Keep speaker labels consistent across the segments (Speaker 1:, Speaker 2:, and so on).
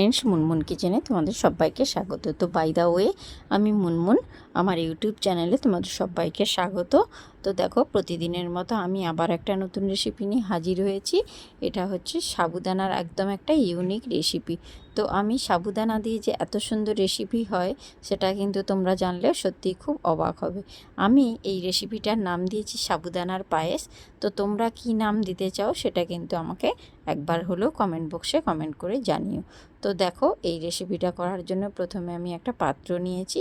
Speaker 1: Friends Munmun কিচেনে তোমাদের সবাইকে স্বাগত। তো বাই দা ওয়ে আমি মুনমুন, আমার ইউটিউব চ্যানেলে তোমাদের সবাইকে স্বাগত। তো দেখো, প্রতিদিনের মতো আমি আবার একটা নতুন রেসিপি নিয়ে হাজির হয়েছি। এটা হচ্ছে সাবুদানার একদম একটা ইউনিক রেসিপি তো আমি সাবুদানা দিয়ে যে এত সুন্দর রেসিপি হয়, সেটা কিন্তু তোমরা জানলে সত্যিই খুব অবাক হবে। আমি এই রেসিপিটার নাম দিয়েছি সাবুদানার পায়েস। তো তোমরা কি নাম দিতে চাও, সেটা কিন্তু আমাকে একবার হলেও কমেন্ট বক্সে কমেন্ট করে জানিও। তো দেখো, এই রেসিপিটা করার জন্য প্রথমে আমি একটা পাত্র নিয়েছি।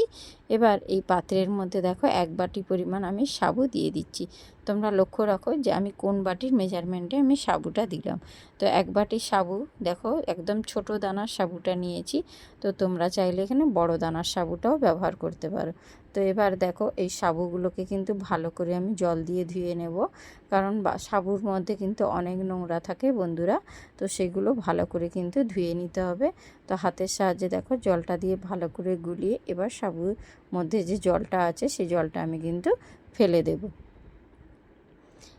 Speaker 1: এবার এই পাত্রের মধ্যে দেখো এক বাটি পরিমাণ আমি সাবু দিয়ে দিচ্ছি। তোমরা লক্ষ্য রাখো যে আমি কোন বাটির মেজারমেন্টে আমি সাবুটা দিলাম। তো এক বাটি সাবু দেখো একদম ছোট দানার সাবুটা নিয়েছি। তো তোমরা চাইলে এখানে বড় দানার সাবুটাও ব্যবহার করতে পারো। তো এবার দেখো এই সাবুগুলোকে কিন্তু ভালো করে আমি জল দিয়ে ধুয়ে নেব। কারণ সাবুর মধ্যে কিন্তু অনেক নোংরা থাকে বন্ধুরা, তো সেগুলো ভালো করে কিন্তু ধুয়ে নিতে হবে। তো হাতের সাহায্যে দেখো জলটা দিয়ে ভালো করে গুলিয়ে এবার সাবুর মধ্যে যে জলটা আছে সেই জলটা আমি কিন্তু ফেলে দেব।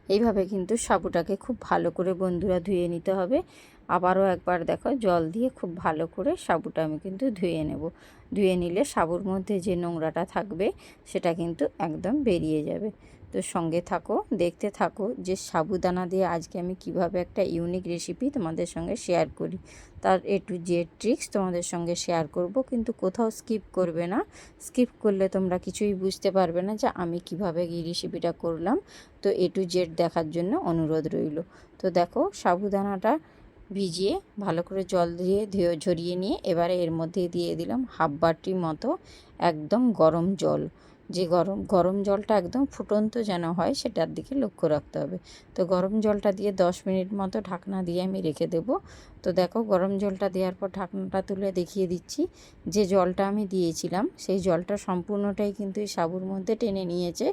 Speaker 1: এইভাবে কিন্তু সাবুটাকে খুব ভালো করে বন্ধুরা ধুয়ে নিতে হবে। আবারও একবার দেখো, জল দিয়ে খুব ভালো করে সাবুটা আমি কিন্তু ধুয়ে নেব। ধুয়ে নিলে সাবুর মধ্যে যে নোংরাটা থাকবে, সেটা কিন্তু একদম বেরিয়ে যাবে। তো সঙ্গে থাকো, দেখতে থাকো যে সাবুদানা দিয়ে আজকে আমি কীভাবে একটা ইউনিক রেসিপি তোমাদের সঙ্গে শেয়ার করি। তার এ টু জেড ট্রিক্স তোমাদের সঙ্গে শেয়ার করব, কিন্তু কোথাও স্কিপ করবে না। স্কিপ করলে তোমরা কিছুই বুঝতে পারবে না যে আমি কীভাবে এই রেসিপিটা করলাম। তো এ টু জেড দেখার জন্য অনুরোধ রইল। তো দেখো, সাবুদানাটা ভিজিয়ে ভালো করে জল দিয়ে ধুয়ে ঝরিয়ে নিয়ে এবারে এর মধ্যে দিয়ে দিলাম হাফ বাটি মতো একদম গরম জল। যে গরম গরম জলটা একদম ফুটন্ত যেন হয় সেটার দিকে লক্ষ্য রাখতে হবে। তো গরম জলটা দিয়ে দশ মিনিট মতো ঢাকনা দিয়ে আমি রেখে দেব। তো দেখো গরম জলটা দেওয়ার পর ঢাকনাটা তুলে দেখিয়ে দিচ্ছি যে জলটা আমি দিয়েছিলাম। সেই জলটা সম্পূর্ণটাই কিন্তু এই সাবুর মধ্যে টেনে নিয়েছে।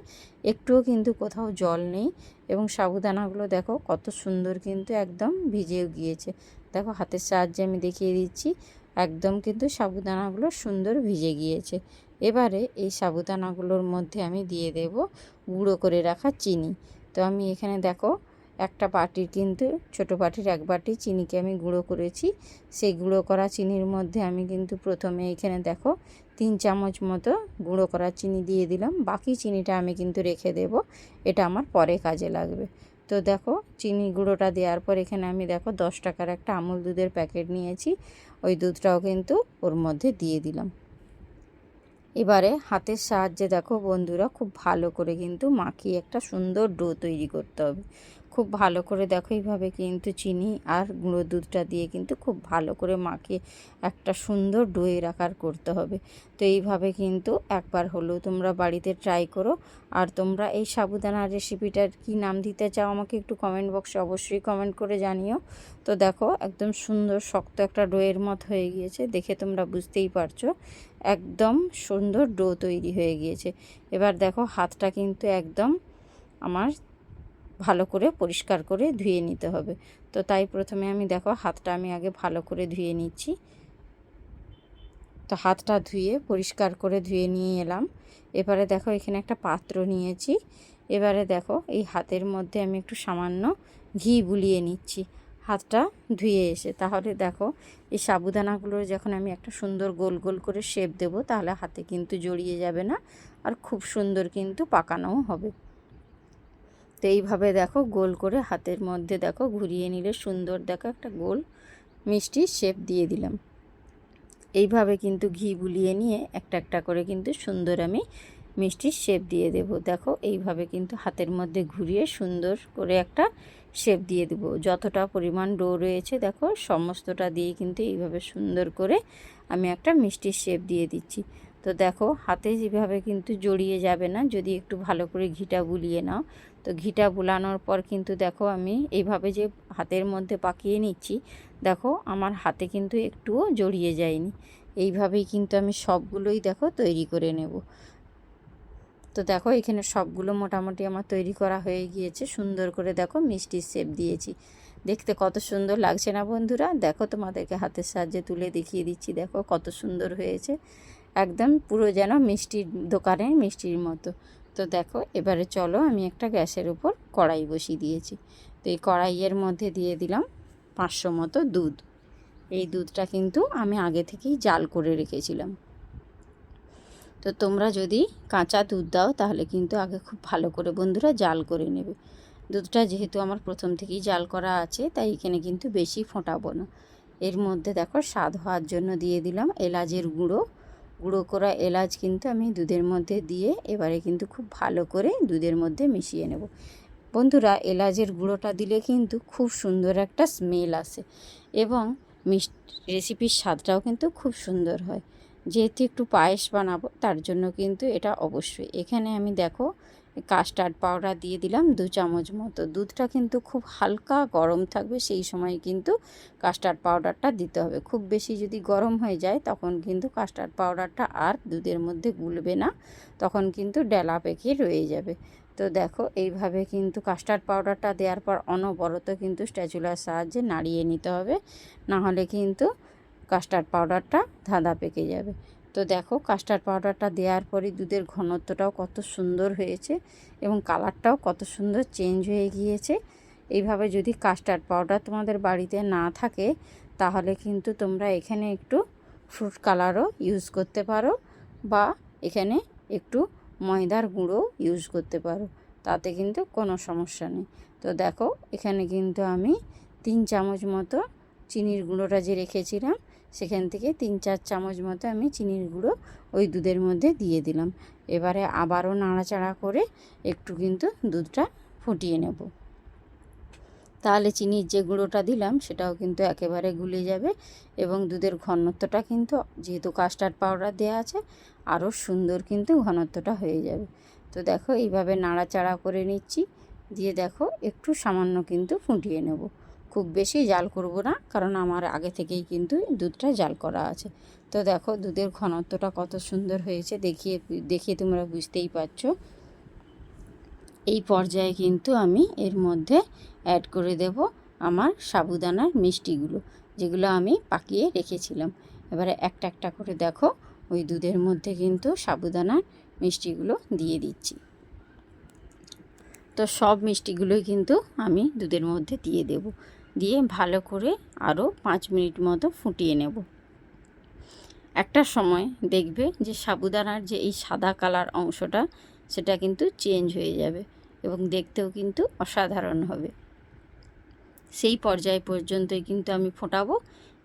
Speaker 1: একটুও কিন্তু কোথাও জল নেই এবং সাবুদানাগুলো দেখো কত সুন্দর কিন্তু একদম ভিজেও গিয়েছে। দেখো হাতের সাহায্যে আমি দেখিয়ে দিচ্ছি, একদম কিন্তু সাবুদানাগুলো সুন্দর ভিজে গিয়েছে। এবারে এই সাবুদানাগুলোর মধ্যে আমি দিয়ে দেব গুঁড়ো করে রাখা চিনি। তো আমি এখানে দেখো, একটা বাটির কিন্তু, ছোট বাটির এক বাটি চিনিকে আমি গুঁড়ো করেছি। সেই গুঁড়ো করা চিনির মধ্যে আমি কিন্তু প্রথমে এখানে দেখো, তিন চামচ মতো গুঁড়ো করা চিনি দিয়ে দিলাম। বাকি চিনিটা আমি কিন্তু রেখে দেব, এটা আমার পরে কাজে লাগবে। তো দেখো, চিনি গুঁড়োটা দেওয়ার পর এখানে আমি দেখো, দশ টাকার একটা আমুল দুধের প্যাকেট নিয়েছি। ওই দুধটাও কিন্তু ওর মধ্যে দিয়ে দিলাম। এবারে হাতের সাহায্যে দেখো বন্ধুরা খুব ভালো করে কিন্তু মাখিয়ে একটা সুন্দর ডো তৈরি করতে হবে। খুব ভালো করে দেখো, এইভাবে কিন্তু চিনি আর গুঁড়ো দুধটা দিয়ে কিন্তু খুব ভালো করে মাখিয়ে একটা সুন্দর ডোয়ের আকার করতে হবে। তো এইভাবে কিন্তু একবার হলেও তোমরা বাড়িতে ট্রাই করো। আর তোমরা এই সাবুদানার রেসিপিটার কি নাম দিতে চাও আমাকে একটু কমেন্ট বক্সে অবশ্যই কমেন্ট করে জানিও। তো দেখো, একদম সুন্দর শক্ত একটা ডোয়ের মত হয়ে গিয়েছে, দেখে তোমরা বুঝতেই পারছ। একদম সুন্দর ডো তৈরি হয়ে গিয়েছে। এবার দেখো, হাতটা কিন্তু একদম আমার ভালো করে পরিষ্কার করে ধুয়ে নিতে হবে। তো তাই প্রথমে আমি দেখো হাতটা আমি আগে ভালো করে ধুয়ে নিচ্ছি। তো হাতটা ধুয়ে পরিষ্কার করে ধুয়ে নিয়ে এলাম। এবারে দেখো এখানে একটা পাত্র নিয়েছি। এবারে দেখো এই হাতের মধ্যে আমি একটু সামান্য ঘি বুলিয়ে নিচ্ছি। হাতটা ধুয়ে এসে তাহলে দেখো এই সাবুদানাগুলোর যখন আমি একটা সুন্দর গোল গোল করে শেপ দেব তাহলে হাতে কিন্তু জড়িয়ে যাবে না আর খুব সুন্দর কিন্তু পাকানোও হবে। তো এইভাবে দেখো গোল করে হাতের মধ্যে দেখো ঘুরিয়ে নিলে সুন্দর দেখো একটা গোল মিষ্টি শেপ দিয়ে দিলাম। এইভাবে কিন্তু ঘি বুলিয়ে নিয়ে একটা একটা করে কিন্তু সুন্দর আমি মিষ্টির শেপ দিয়ে দেব। দেখো এইভাবে কিন্তু হাতের মধ্যে ঘুরিয়ে সুন্দর করে একটা শেপ দিয়ে দেব। যতটা পরিমাণ ডো রয়েছে দেখো সমস্তটা দিয়ে কিন্তু এইভাবে সুন্দর করে আমি একটা মিষ্টির শেপ দিয়ে দিচ্ছি। তো দেখো হাতে যেভাবে কিন্তু জড়িয়ে যাবে না, যদি একটু ভালো করে ঘিটা বুলিয়ে নাও তো ঘিটা বুলানোর পর কিন্তু দেখো আমি এইভাবে যে হাতের মধ্যে পাকিয়ে নিচ্ছি, দেখো আমার হাতে কিন্তু একটুও জড়িয়ে যায়নি। এইভাবেই কিন্তু আমি সবগুলোই দেখো তৈরি করে নেব। তো দেখো এখানে সবগুলো মোটামুটি আমার তৈরি করা হয়ে গিয়েছে, সুন্দর করে দেখো মিষ্টির শেপ দিয়েছি। দেখতে কত সুন্দর লাগছে না বন্ধুরা? দেখো তোমাদেরকে হাতের সাহায্যে তুলে দেখিয়ে দিচ্ছি, দেখো কত সুন্দর হয়েছে। একদম পুরো যেন মিষ্টির দোকানে মিষ্টির মতো। তো দেখো, এবারে চলো আমি একটা গ্যাসের উপর কড়াই বসিয়ে দিয়েছি। তো এই কড়াইয়ের মধ্যে দিয়ে দিলাম পাঁচশো মতো দুধ। এই দুধটা কিন্তু আমি আগে থেকেই জাল করে রেখেছিলাম। তো তোমরা যদি কাঁচা দুধ দাও, তাহলে কিন্তু আগে খুব ভালো করে বন্ধুরা জাল করে নেবে। দুধটা যেহেতু আমার প্রথম থেকেই জাল করা আছে, তাই এখানে কিন্তু বেশি ফোটাবো না। এর মধ্যে দেখো, স্বাদ হওয়ার জন্য দিয়ে দিলাম এলাচের গুঁড়ো গুঁড়ো করা এলাচ কিন্তু আমি দুধের মধ্যে দিয়ে এবারে কিন্তু খুব ভালো করে দুধের মধ্যে মিশিয়ে নেব। বন্ধুরা, এলাচের গুঁড়োটা দিলে কিন্তু খুব সুন্দর একটা স্মেল আসে এবং মিষ্টি রেসিপির স্বাদটাও কিন্তু খুব সুন্দর হয়। যেহেতু একটু পায়েস বানাবো, তার জন্য কিন্তু এটা অবশ্যই। এখানে আমি দেখো কাস্টার্ড পাউডার দিয়ে দিলাম দু চামচ মতো। দুধটা কিন্তু খুব হালকা গরম থাকবে, সেই সময় কিন্তু কাস্টার্ড পাউডারটা দিতে হবে। খুব বেশি যদি গরম হয়ে যায়, তখন কিন্তু কাস্টার্ড পাউডারটা আর দুধের মধ্যে গুলবে না, তখন কিন্তু ডেলা পেকে রয়ে যাবে। তো দেখো, এইভাবে কিন্তু কাস্টার্ড পাউডারটা দেওয়ার পর অনবরত কিন্তু স্ট্যাচুলার সাহায্যে নাড়িয়ে নিতে হবে। না হলে কিন্তু কাস্টার্ড পাউডারটা ধাঁধা পেকে যাবে। তো দেখো কাস্টার্ড পাউডারটা দেওয়ার পরই দুধের ঘনত্বটাও কত সুন্দর হয়েছে এবং কালারটাও কত সুন্দর চেঞ্জ হয়ে গিয়েছে। এইভাবে যদি কাস্টার্ড পাউডার তোমাদের বাড়িতে না থাকে, তাহলে কিন্তু তোমরা এখানে একটু ফ্রুট কালারও ইউজ করতে পারো বা এখানে একটু ময়দার গুঁড়ো ইউজ করতে পারো, তাতে কিন্তু কোনো সমস্যা নেই। তো দেখো এখানে কিন্তু আমি তিন চামচ মতো চিনির গুঁড়োটা যে রেখেছিলাম সেখান থেকে তিন চার চামচ মতো আমি চিনির গুঁড়ো ওই দুধের মধ্যে দিয়ে দিলাম। এবারে আবারও নাড়াচাড়া করে একটু কিন্তু দুধটা ফুটিয়ে নেব। তাহলে চিনির যে গুঁড়োটা দিলাম সেটাও কিন্তু একেবারে গুলে যাবে এবং দুধের ঘনত্বটা কিন্তু যেহেতু কাস্টার্ড পাউডার দেওয়া আছে, আরও সুন্দর কিন্তু ঘনত্বটা হয়ে যাবে। তো দেখো এইভাবে নাড়াচাড়া করে নিচ্ছি, দিয়ে দেখো একটু সামান্য কিন্তু ফুটিয়ে নেব। খুব বেশি জাল করব না, কারণ আমার আগে থেকেই কিন্তু দুধটা জাল করা আছে। তো দেখো দুধের ঘনত্বটা কত সুন্দর হয়েছে, দেখিয়ে দেখিয়ে তোমরা বুঝতেই পারছ। এই পর্যায়ে কিন্তু আমি এর মধ্যে অ্যাড করে দেব আমার সাবুদানার মিষ্টিগুলো, যেগুলো আমি পাকিয়ে রেখেছিলাম। এবারে একটা একটা করে দেখো, ওই দুধের মধ্যে কিন্তু সাবুদানার মিষ্টিগুলো দিয়ে দিচ্ছি। তো সব মিষ্টিগুলোই কিন্তু আমি দুধের মধ্যে দিয়ে দেব। দিয়ে ভালো করে আরও পাঁচ মিনিট মতো ফুটিয়ে নেব। একটা সময় দেখবে যে সাবুদানার যে এই সাদা কালার অংশটা, সেটা কিন্তু চেঞ্জ হয়ে যাবে এবং দেখতেও কিন্তু অসাধারণ হবে। সেই পর্যায় পর্যন্তই কিন্তু আমি ফোটাবো।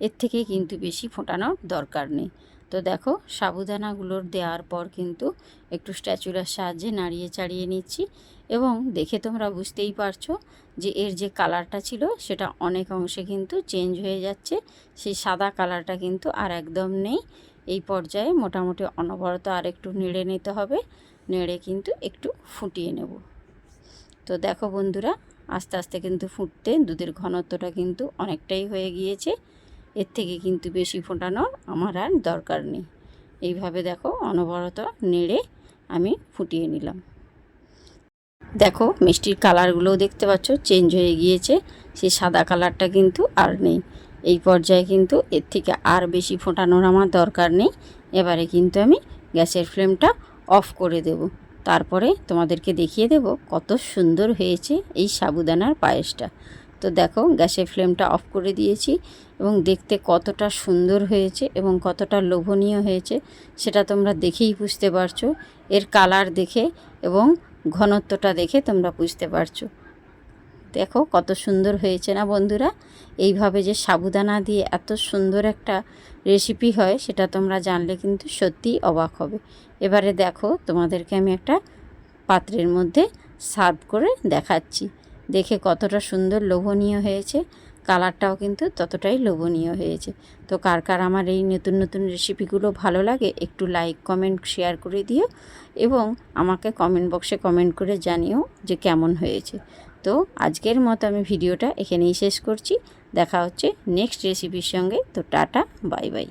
Speaker 1: এর থেকে কিন্তু বেশি ফোটানোর দরকার নেই। তো দেখো, সাবুদানাগুলোর দেওয়ার পর কিন্তু একটু স্ট্যাচুলার সাহায্যে নাড়িয়ে চাড়িয়ে নিচ্ছি। এবং দেখে তোমরা বুঝতেই পারছ যে এর যে কালারটা ছিল, সেটা অনেক অংশে কিন্তু চেঞ্জ হয়ে যাচ্ছে। সেই সাদা কালারটা কিন্তু আর একদম নেই। এই পর্যায়ে মোটামুটি অনবরত আর একটু নেড়ে নিতে হবে। নেড়ে কিন্তু একটু ফুটিয়ে নেব। তো দেখো বন্ধুরা, আস্তে আস্তে কিন্তু ফুটতে দুধের ঘনত্বটা কিন্তু অনেকটাই হয়ে গিয়েছে। এর থেকে কিন্তু বেশি ফোটানোর আমার আর দরকার নেই। এইভাবে দেখো অনবরত নেড়ে আমি ফুটিয়ে নিলাম। দেখো মিষ্টির কালারগুলোও দেখতে পাচ্ছ, চেঞ্জ হয়ে গিয়েছে সেই সাদা কালারটা কিন্তু আর নেই। এই পর্যায়ে কিন্তু এর থেকে আর বেশি ফোটানোর আমার দরকার নেই। এবারে কিন্তু আমি গ্যাসের ফ্লেমটা অফ করে দেব। তারপরে তোমাদেরকে দেখিয়ে দেব কত সুন্দর হয়েছে এই সাবুদানার পায়েসটা। তো দেখো, গ্যাসের ফ্লেমটা অফ করে দিয়েছি এবং দেখতে কতটা সুন্দর হয়েছে এবং কতটা লোভনীয় হয়েছে সেটা তোমরা দেখেই বুঝতে পারছ। এর কালার দেখে এবং ঘনত্বটা দেখে তোমরা বুঝতে পারছ। দেখো কত সুন্দর হয়েছে না বন্ধুরা? এইভাবে যে সাবুদানা দিয়ে এত সুন্দর একটা রেসিপি হয় সেটা তোমরা জানলে কিন্তু সত্যিই অবাক হবে। এবারে দেখো তোমাদেরকে আমি একটা পাত্রের মধ্যে সার্ভ করে দেখাচ্ছি। দেখে কতটা সুন্দর লোভনীয় হয়েছে, কালারটাও কিন্তু ততটাই লোভনীয় হয়েছে। তো কার কার আমার এই নতুন নতুন রেসিপিগুলো ভালো লাগে, একটু লাইক কমেন্ট শেয়ার করে দিও এবং আমাকে কমেন্ট বক্সে কমেন্ট করে জানিও যে কেমন হয়েছে। তো আজকের মতো আমি ভিডিওটা এখানেই শেষ করছি। দেখা হচ্ছে নেক্সট রেসিপির সঙ্গে। তো টাটা বাই বাই